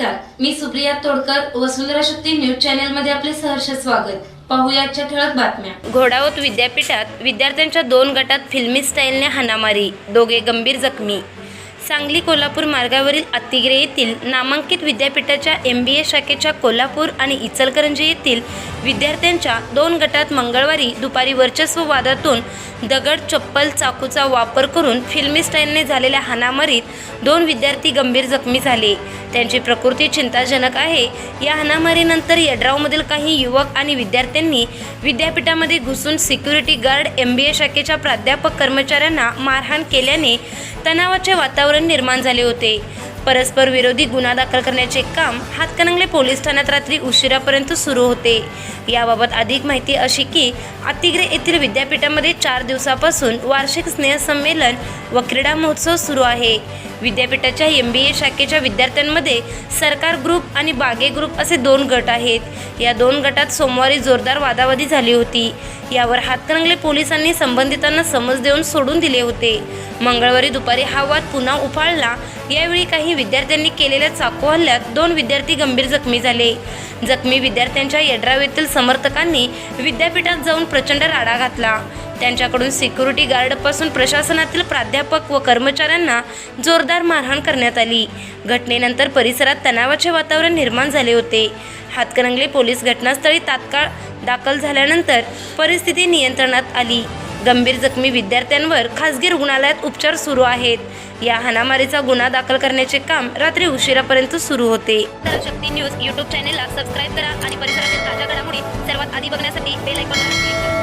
नमस्कार. मी सुप्रिया तोडकर वसुंधरा शक्ती न्यूज चॅनलमध्ये आपले सहर्ष स्वागत. पाहुयाच्या ठळक बातम्या. घोडावत विद्यापीठात विद्यार्थ्यांच्या दोन गटात फिल्मी स्टाईलने हाणामारी. दोघे गंभीर जखमी. सांगली कोल्हापूर मार्गावरील अतिग्रे येथील नामांकित विद्यापीठाच्या एम बी ए शाखेच्या कोल्हापूर आणि इचलकरंजी येथील विद्यार्थ्यांच्या दोन गटात मंगळवारी दुपारी वर्चस्व वादातून दगड चप्पल चाकूचा वापर करून फिल्मी स्टाईलने झालेल्या हाणामारीत दोन विद्यार्थी गंभीर जखमी झाले. त्यांची प्रकृती चिंताजनक आहे. या हाणामारीनंतर यड्रावमधील काही युवक आणि विद्यार्थ्यांनी विद्यापीठामध्ये घुसून security guard M B A शाखेच्या प्राध्यापक कर्मचाऱ्यांना मारहाण केल्याने तणावाचे वातावरण निर्माण झाले होते. परस्पर विरोधी गुन्हा दाखल करण्याचे काम हातकणंगले पोलीस ठाण्यात रात्री उशिरापर्यंत सुरू होते. याबाबत अधिक माहिती अशी की अतिग्रे येथील विद्यापीठामध्ये चार दिवसापासून वार्षिक स्नेहसंमेलन व क्रीडा महोत्सव सुरू आहे. विद्यापीठाच्या एम बी ए शाखेच्या विद्यार्थ्यांमध्ये सरकार ग्रुप आणि बागे ग्रुप असे दोन गट आहेत. या दोन गटात सोमवारी जोरदार वादावादी झाली होती. यावर हातकणंगले पोलिसांनी संबंधितांना समज देऊन सोडून दिले होते. मंगळवारी दुपारी हा वाद पुन्हा उफाळला यावेळी काही विद्यार्थ्यांनी केलेल्या चाकू हल्ल्यात दोन विद्यार्थी गंभीर जखमी झाले. जखमी विद्यार्थ्यांच्या येड्रावेतील येथील समर्थकांनी विद्यापीठात जाऊन प्रचंड राडा घातला. त्यांच्याकडून सिक्युरिटी गार्डपासून प्रशासनातील प्राध्यापक व कर्मचाऱ्यांना जोरदार मारहाण करण्यात आली. घटनेनंतर परिसरात तणावाचे वातावरण निर्माण झाले होते. हातकणंगले पोलीस घटनास्थळी तात्काळ दाखल झाल्यानंतर परिस्थिती नियंत्रणात आली. गंभीर जखमी विद्यार्थ्यांवर खासगी रुग्णालयात उपचार सुरू आहेत. या हाणामारीचा गुन्हा दाखल करण्याचे काम रात्री उशिरापर्यंत सुरू होते. शक्ती न्यूज यूट्यूब चॅनेलला सबस्क्राईब करा आणि परिसरातील ताज्या घडामोडी सर्वात आधी बघण्यासाठी बेल आयकॉनला क्लिक करा.